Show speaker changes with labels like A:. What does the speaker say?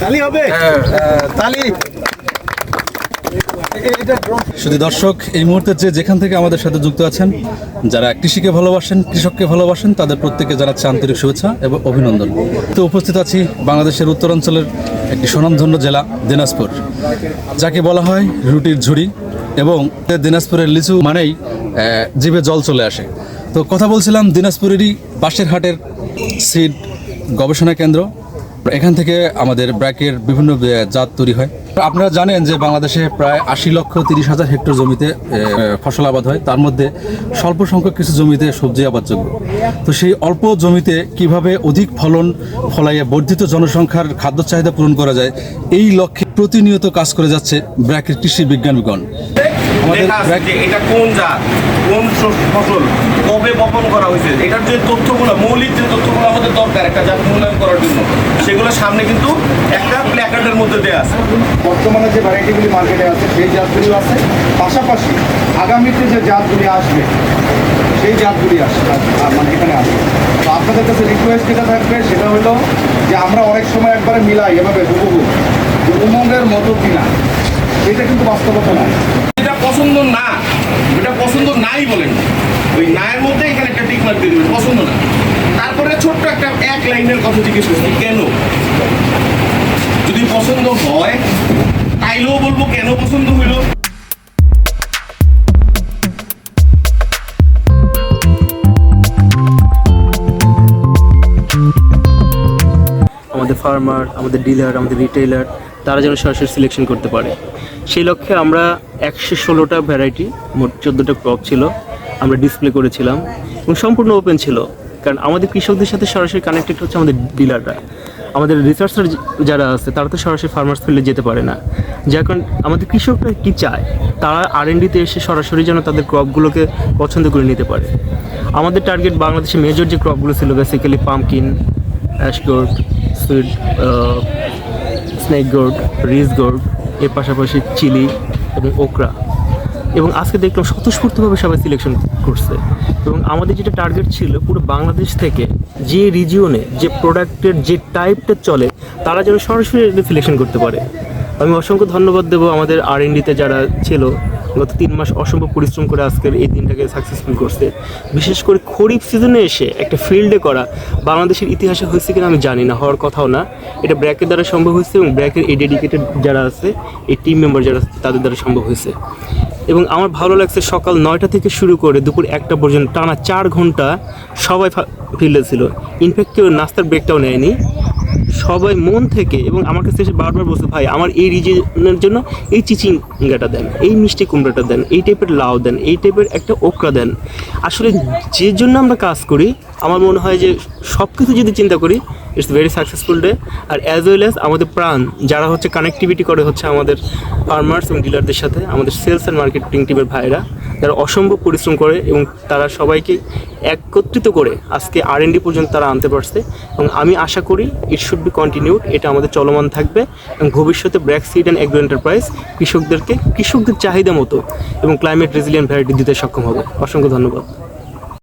A: তালি হবে? তালি।
B: শুধু দর্শক, এই মুহূর্তে যে যেখান থেকে আমাদের সাথে যুক্ত আছেন, যারা কৃষিকে ভালোবাসেন, কৃষককে ভালোবাসেন, তাদের প্রত্যেকে জানাচ্ছে আন্তরিক শুভেচ্ছা এবং অভিনন্দন। তো উপস্থিত আছি বাংলাদেশের উত্তরাঞ্চলের একটি সুনামধন্য জেলা, দিনাজপুর। যাকে বলা হয় রুটির ঝুড়ি এবং দিনাজপুরের লিচু মানেই জিভে জল চলে আসে। তো কথা বলছিলাম দিনাজপুরেরই বাঁশের হাটের সিড গবেষণা কেন্দ্র এখান থেকে আমাদের ব্র্যাকের বিভিন্ন জাত তৈরি হয়। আপনারা জানেন যে বাংলাদেশে প্রায় আশি লক্ষ তিরিশ হাজার হেক্টর জমিতে ফসল আবাদ হয়। তার মধ্যে স্বল্প সংখ্যক কিছু জমিতে সবজি আবাদযোগ্য। তো সেই অল্প জমিতে কীভাবে অধিক ফলন ফলাইয়ে বর্ধিত জনসংখ্যার খাদ্য চাহিদা পূরণ করা যায় এই লক্ষ্যে প্রতিনিয়ত কাজ করে যাচ্ছে ব্র্যাকের কৃষি বিজ্ঞানীগণ। আমাদের
C: এটা কোন জাত? কোন ফসল কবে বপন করা হয়েছে এটার যে তথ্যগুলো মৌলিক যে তথ্যগুলো আমাদের দরকার একটা জাত মূল্যায়ন করার জন্য সেগুলো সামনে কিন্তু একটা প্ল্যাকার্ডের মধ্যে দেওয়া আছে।
A: বর্তমানে যে ভ্যারাইটিগুলি মার্কেটে আছে সেই জাতগুলি আছে। পাশাপাশি আগামীতে যে জাতগুলি আসবে সেই জাতগুলি আসবে মানে এখানে আসবে। তো আপনাদের কাছে রিকোয়েস্ট যেটা থাকবে সেটা হলো যে আমরা অনেক সময় একবারে মিলাই এভাবে হুবহু যে উমঙ্গের মতো কিনা এটা কিন্তু বাস্তবতা নয়।
C: এটা পছন্দ না এটা নাই বলেন। ওই নায়ের মধ্যে এখানে একটা টিক মার্ক দিয়ে পছন্দ না। তারপরে ছোট্ট একটা এক লাইনের কথা জিজ্ঞেস করছি, কেন? যদি পছন্দ হয়, তাইলেও বলব কেন পছন্দ হইল।
D: আমাদের ফার্মার আমাদের ডিলার আমাদের রিটেইলার তারা যেন সরাসরি সিলেকশন করতে পারে। সেই লক্ষ্যে আমরা একশো ষোলোটা ভ্যারাইটি মোট চোদ্দোটা ক্রপ ছিল, আমরা ডিসপ্লে করেছিলাম এবং সম্পূর্ণ ওপেন ছিল। কারণ আমাদের কৃষকদের সাথে সরাসরি কানেক্টেড হচ্ছে আমাদের ডিলাররা আমাদের রিসার্চার যারা আছে, তারা তো সরাসরি ফার্মার্স ফিল্ডে যেতে পারে না। যার কারণ আমাদের কৃষকরা কী চায়, তারা আর এনডিতে এসে সরাসরি যেন তাদের ক্রপগুলোকে পছন্দ করে নিতে পারে। আমাদের টার্গেট বাংলাদেশে মেজর যে ক্রপগুলো ছিল basically pumpkin ash gourd sweet snake gourd ridge gourd এর পাশাপাশি চিলি এবং ওকরা। এবং আজকে দেখলাম স্বতঃস্ফূর্তভাবে সবাই সিলেকশন করছে। এবং আমাদের যেটা টার্গেট ছিল পুরো বাংলাদেশ থেকে যে রিজিওনে যে প্রোডাক্টের যে টাইপটা চলে, তারা যেন সরাসরি সিলেকশন করতে পারে। আমি অসংখ্য ধন্যবাদ দেবো আমাদের আর এন ডিতে যারা ছিল গত তিন মাস অসম্ভব পরিশ্রম করে আজকের এই দিনটাকে সাকসেসফুল করছে। বিশেষ করে খরিফ সিজনে এসে একটা ফিল্ডে করা বাংলাদেশের ইতিহাসে হয়েছে কিনা আমি জানি না হওয়ার কথাও না। এটা ব্র্যাকের দ্বারা সম্ভব হয়েছে এবং ব্র্যাকের এই ডেডিকেটেড যারা আছে এই টিম মেম্বার যারা আছে, তাদের দ্বারা সম্ভব হয়েছে। এবং আমার ভালো লাগছে সকাল নয়টা থেকে শুরু করে দুপুর একটা পর্যন্ত টানা চার ঘণ্টা সবাই ফিল্ডে ছিল। ইনফ্যাক্ট কেউ নাস্তার ব্রেকটাও নেয়নি। সবাই মন থেকে এবং আমার কাছে এসে বারবার বলছে, ভাই, আমার এই রিজনের জন্য এই চিচিঙ্গাটা দেন, এই মিষ্টি কুমড়াটা দেন, এই টাইপের লাউ দেন, এই টাইপের একটা ওকরা দেন। আসলে যে জন্য আমরা কাজ করি, আমার মনে হয় যে সব কিছু যদি চিন্তা করি ইটস ভেরি সাকসেসফুল ডে আর অ্যাজ ওয়েল অ্যাজ আমাদের প্রাণ, যারা হচ্ছে কানেক্টিভিটি করে হচ্ছে আমাদের ফার্মার্স এবং ডিলারদের সাথে, আমাদের সেলস অ্যান্ড মার্কেটিং টিমের ভাইরা। যারা অসম্ভব পরিশ্রম করে এবং তারা সবাইকে একত্রিত করে আজকে আর এন ডি পর্যন্ত তারা আনতে পারছে এবং আমি আশা করি ইট শুড বি কন্টিনিউড এটা আমাদের চলমান থাকবে এবং ভবিষ্যতে BRAC seed and agro enterprise কৃষকদেরকে কৃষকদের চাহিদা মতো এবং ক্লাইমেট রেজিলিয়েন্ট ভ্যারাইটি দিতে সক্ষম হবে। অসংখ্য ধন্যবাদ।